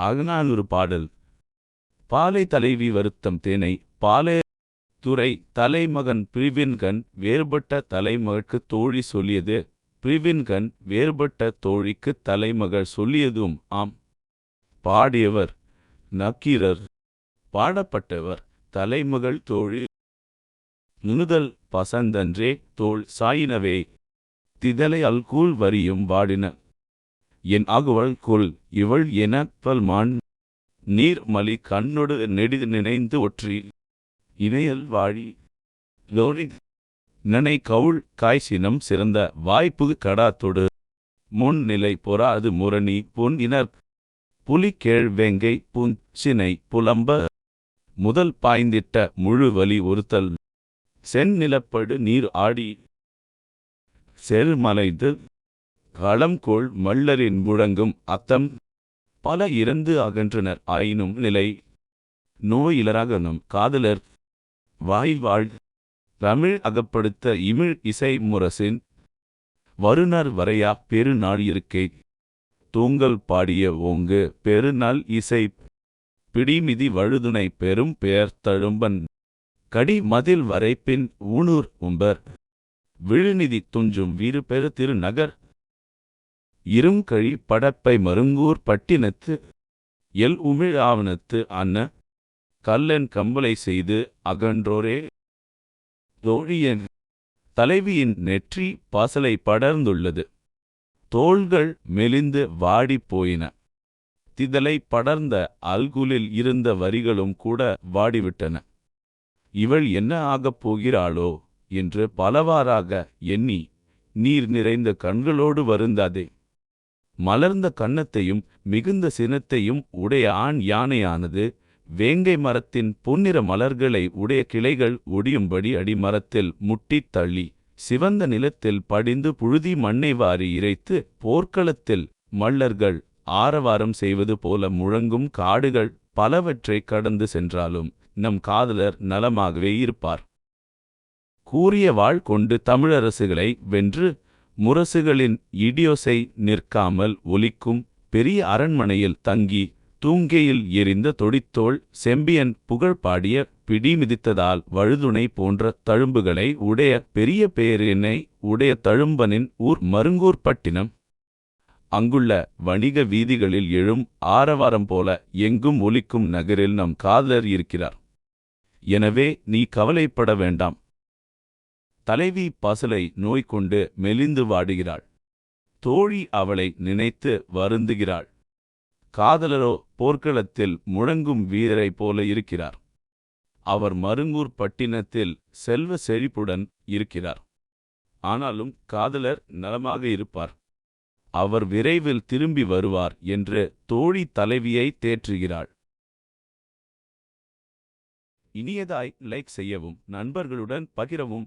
அகநானூறு பாடல். பாலை தலைவி வருத்தம் தேனை பாலே துறை தலைமகன் பிரிவின்கண் வேறுபட்ட தலைமகற்கு தோழி சொல்லியது. பிரிவின்கண் வேறுபட்ட தோழிக்கு தலைமகள் சொல்லியதும் ஆம். பாடியவர் நக்கீரர். பாடப்பட்டவர் தலைமகள் தோழி. நுணுதல் பசந்தன்றே தோள் சாயினவே. திதலை அல்கூல் வரியும் வாடின. என் ஆகுவள் கொல் இவள் என பல்மான். நீர் மலி கண்ணொடு நெடிது நினைந்து ஒற்றி. இணையல் வாழி. லோரி நனை கவுள் காய்ச்சினம் சிறந்த வாய்ப்பு கடாத்தொடு முன் நிலை பொறாது முரணி பொன் இனர். புலிகேழ் வெங்கை புஞ்சினை புலம்ப. முதல் பாய்ந்திட்ட முழு வலி ஒருத்தல். செந்நிலப்படு நீர் ஆடி. செருமலைந்து களம்கோள் மல்லரின் முழங்கும் அத்தம். பல இறந்து அகன்றனர். ஆயினும் நிலை நோயிலராகனும் காதலர். வாய்வாழ் தமிழ் அகப்படுத்த இமிழ் இசை முரசின். வருணர் வரையா பெருநாள் இருக்கை. தூங்கல் பாடிய ஓங்கு பெருநாள் இசை. பிடிமிதி வழுதுனை பெரும் பெயர் தழும்பன். கடி மதில் வரைப்பின் ஊனூர் உம்பர். விழுநிதி துஞ்சும் வீறு பெரு திருநகர். இருங்கழி படப்பை மருங்கூர் பட்டினத்து எல் உமிழ் ஆவணத்து அன்ன கல்லன் கம்பலை செய்து அகன்றோரே. தோழியன் தலைவியின் நெற்றி பாசலை படர்ந்துள்ளது. தோள்கள் மெலிந்து வாடிப் போயின. திதலை படர்ந்த அல்குலில் இருந்த வரிகளும் கூட வாடிவிட்டன. இவள் என்ன ஆகப் போகிறாளோ என்று பலவாறாக எண்ணி நீர் நிறைந்த கண்களோடு வருந்தாதே. மலர்ந்த கன்னத்தையும் மிகுந்த சினத்தையும் உடைய ஆண் யானையானது வேங்கை மரத்தின் பொன்னிற மலர்களை உடைய கிளைகள் ஒடியும்படி அடிமரத்தில் முட்டித் தள்ளி சிவந்த நிலத்தில் படிந்து புழுதி மண்ணை வாரி இறைத்து போர்க்களத்தில் மல்லர்கள் ஆரவாரம் செய்வது போல முழங்கும் காடுகள் பலவற்றை கடந்து சென்றாலும் நம் காதலர் நலமாகவே இருப்பார். கூறிய வாழ் கொண்டு தமிழரசுகளை வென்று முரசுகளின் இடியோசை நிற்காமல் ஒலிக்கும் பெரிய அரண்மனையில் தங்கி தூங்கேயில் எரிந்த தொடித்தோள் செம்பியன் புகழ் பாடிய பிடி மிதித்ததால் வழுதுணை போன்ற தழும்புகளை உடைய பெரிய பேரினை உடைய தழும்பனின் ஊர் மருங்கூர்பட்டினம் அங்குள்ள வணிக வீதிகளில் எழும் ஆரவாரம் போல எங்கும் ஒலிக்கும் நகரில் நம் காதலர் இருக்கிறார். எனவே நீ கவலைப்பட வேண்டாம். தலைவி பசலை நோய் கொண்டு மெலிந்து வாடுகிறாள். தோழி அவளை நினைத்து வருந்துகிறாள். காதலரோ போர்க்களத்தில் முழங்கும் வீரரைப் போல இருக்கிறார். அவர் மருங்கூர் பட்டினத்தில் செல்வ செழிப்புடன் இருக்கிறார். ஆனாலும் காதலர் நலமாக இருப்பார். அவர் விரைவில் திரும்பி வருவார் என்று தோழி தலைவியை தேற்றுகிறாள். இனியதாய் லைக் செய்யவும் நண்பர்களுடன் பகிரவும்